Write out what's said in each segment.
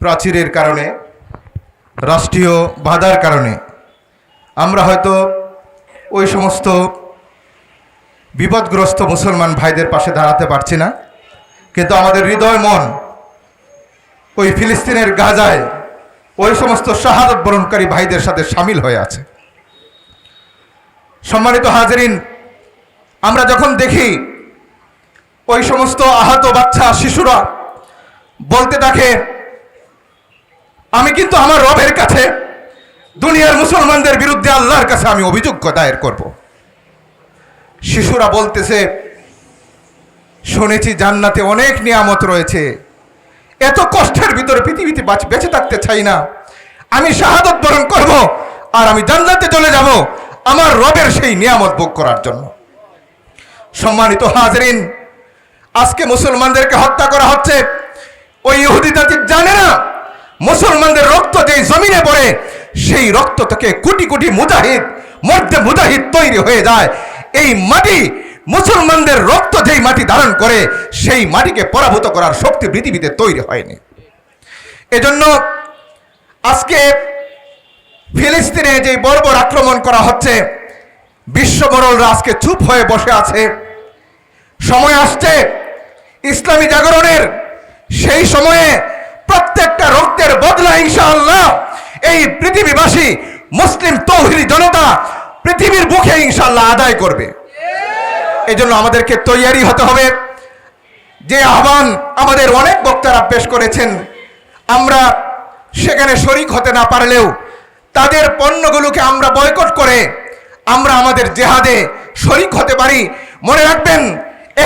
প্রাচীরের কারণে, রাষ্ট্রীয় বাধার কারণে। আমরা হয়তো ওই সমস্ত বিপদগ্রস্ত মুসলমান ভাইদের পাশে দাঁড়াতে পারছি না, কিন্তু আমাদের হৃদয় মন ওই ফিলিস্তিনের গাজায় ওই সমস্ত শাহাদত বরণকারী ভাইদের সাথে সামিল হয়ে আছে। সম্মানিত হাজরিন, আমরা যখন দেখি ওই সমস্ত আহত বাচ্চা, শিশুরা বলতে থাকে আমি কিন্তু আমার রবের কাছে, দুনিয়ার মুসলমানদের বিরুদ্ধে আল্লাহর কাছে আমি অভিযোগ দায়ের করব। শিশুরা বলতেছে, শুনেছি জান্নাতে অনেক নিয়ামত রয়েছে। এত কষ্টের ভিতরে পৃথিবীতে বেঁচে থাকতে চাই না। আমি শাহাদত বরণ করব আর আমি জান্নাতে চলে যাব আমার রবের সেই নিয়ামত ভোগ করার জন্য। সম্মানিত হাজরিন, আজকে মুসলমানদেরকে হত্যা করা হচ্ছে। ওই ইহুদি জাতি জানে না মুসলমানদের রক্ত যেই জমিনে পড়ে, সেই রক্ত থেকে কোটি কোটি মুজাহিদ মধ্যে মুজাহিদ তৈরি হয়ে যায়। এই মাটি, মুসলমানদের রক্ত যেই মাটি ধারণ করে, সেই মাটিকে পরাভূত করার শক্তি পৃথিবীতে তৈরি হয়নি। এজন্য আজকে ফিলিস্তিনে যে বর্বর আক্রমণ করা হচ্ছে বিশ্বমরলরা আজকে চুপ হয়ে বসে আছে। সময় আসছে, ইসলামী জাগরণের সেই সময়ে প্রত্যেকটা রক্তের বদলা, ইনশাআল্লাহ। এই পৃথিবীবাসী, মুসলিম তৌহিদি জনতা পৃথিবীর বুকে ইনশাআল্লাহ আদায় করবে। এই জন্য আমাদেরকে তৈয়ারি হতে হবে। যে আহ্বান আমাদের অনেক বক্তারা পেশ করেছেন, আমরা সেখানে শরিক হতে না পারলেও তাদের পণ্যগুলোকে আমরা বয়কট করে আমরা আমাদের জেহাদে শরিক হতে পারি। মনে রাখবেন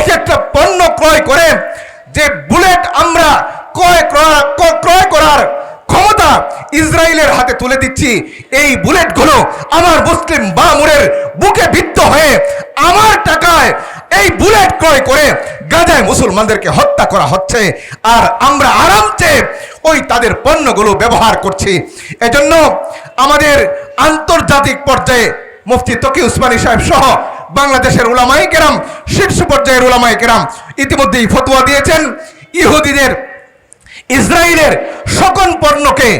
এক একটা পণ্য ক্রয় করে যে বুলেট আমরা ক্রয় ক্রয় করার ক্ষমতা ইসরায়েলের হাতে তুলে দিচ্ছি। এই বুলেটগুলো আমার মুসলিম বামুরের বুকে বিদ্ধ হয়ে আমার টাকায় এই বুলেট ক্রয় করে গাজায় মুসলমানদেরকে হত্যা করা হচ্ছে। আর আমরা আরামসে ওই তাদের পণ্যগুলো ব্যবহার করছি। এজন্য আমাদের আন্তর্জাতিক পর্যায়ে মুফতি তকি উসমানী সাহেব সহ বাংলাদেশের উলামাই কেরাম শীর্ষ পর্যায়ের উলামাই কেরাম ইতিমধ্যেই ফতোয়া দিয়েছেন। ইহুদিদের ইসরায়েলের সকল পণ্যকে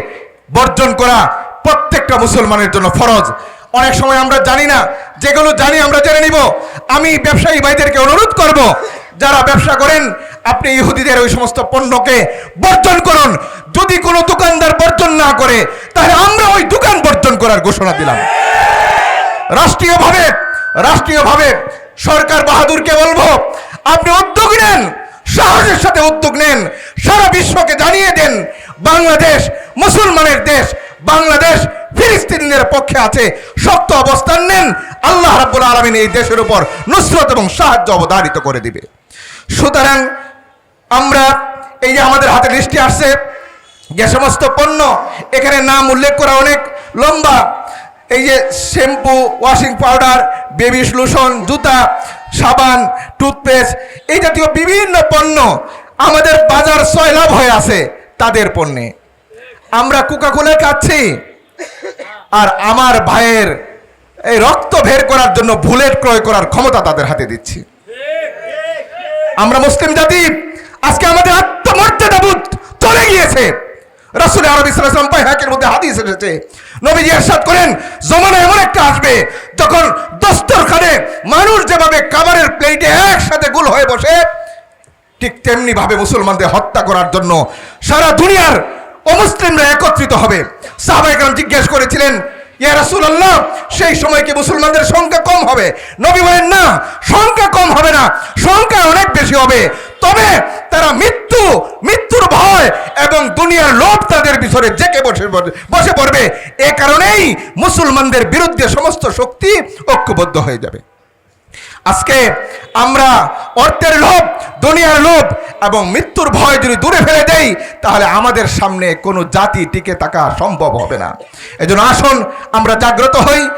বর্জন করা প্রত্যেকটা মুসলমানের জন্য ফরজ। অনেক সময় আমরা জানি না, যেগুলো জানি আমরা জেনে নিব। আমি ব্যবসায়ী ভাইদেরকে অনুরোধ করব, যারা ব্যবসা করেন, আপনি ইহুদিদের ওই সমস্ত পণ্যকে বর্জন করুন। যদি কোনো দোকানদার বর্জন না করে, তাহলে আমরা ওই দোকান বর্জন করার ঘোষণা দিলাম। রাষ্ট্রীয়ভাবে রাষ্ট্রীয়ভাবে সরকার বাহাদুরকে বলব, আপনি উদ্যোগ নেন। সাহসের সাথে উদ্যোগ নেন। সারা বিশ্বকে জানিয়ে দেন, বাংলাদেশ মুসলমানের দেশ, বাংলাদেশ ফিলিস্তিনের পক্ষে আছে। শক্ত অবস্থান নেন, আল্লাহ রাব্বুল আলমিন এই দেশের উপর নুসরত এবং সাহায্য অবধারিত করে দিবে। সুতরাং আমরা, এই যে আমাদের হাতে লিস্টে আসছে, যে সমস্ত পণ্য, এখানে নাম উল্লেখ করা অনেক লম্বা। এই যে shampoo, washing powder, baby lotion জুতা সাবান, টুথপেস্ট, এই জাতীয় বিভিন্ন পণ্য আমাদের বাজার সয়লাভ হয়ে আছে তাদের পণ্যে। আমরা কোকা কোলা খাচ্ছি আর আমার ভাইয়ের এই রক্ত বের করার জন্য বুলেট ক্রয় করার ক্ষমতা তাদের হাতে দিচ্ছি। আমরা মুসলিম জাতি, আজকে আমাদের আত্মমর্যাদা বোধ চলে গিয়েছে। রাসুল আরব ইসলাম হাকের মধ্যে হাদিস এসেছে। নবীজি এরশাদ করেন জমানা এমন একটা আসবে যখন দস্তরখানে যেভাবে খাবারের প্লেটে একসাথে গুল হয়ে বসে, ঠিক তেমনি ভাবে মুসলমানদের হত্যা করার জন্য সারা দুনিয়ার অমুসলিমরা একত্রিত হবে। সাহাবাইকার জিজ্ঞেস করেছিলেন, ইয়া রাসূলুল্লাহ, সেই সময় কি মুসলমানদের সংখ্যা কম হবে? নবী বলেন, না, সংখ্যা কম হবে না সংখ্যা অনেক বেশি হবে। তবে তারা মৃত্যু, মৃত্যুর ভয় এবং দুনিয়ার লোভ তাদের পিছনে জেকে বসে বসে পড়বে। এ কারণেই মুসলমানদের বিরুদ্ধে সমস্ত শক্তি ঐক্যবদ্ধ হয়ে যাবে। আজকে আমরা অর্থের লোভ, দুনিয়ার লোভ এবং মৃত্যুর ভয় যদি দূরে ফেলে দেই, তাহলে আমাদের সামনে কোনো জাতি টিকে থাকা সম্ভব হবে না। এজন্য আসুন, আমরা জাগ্রত হই।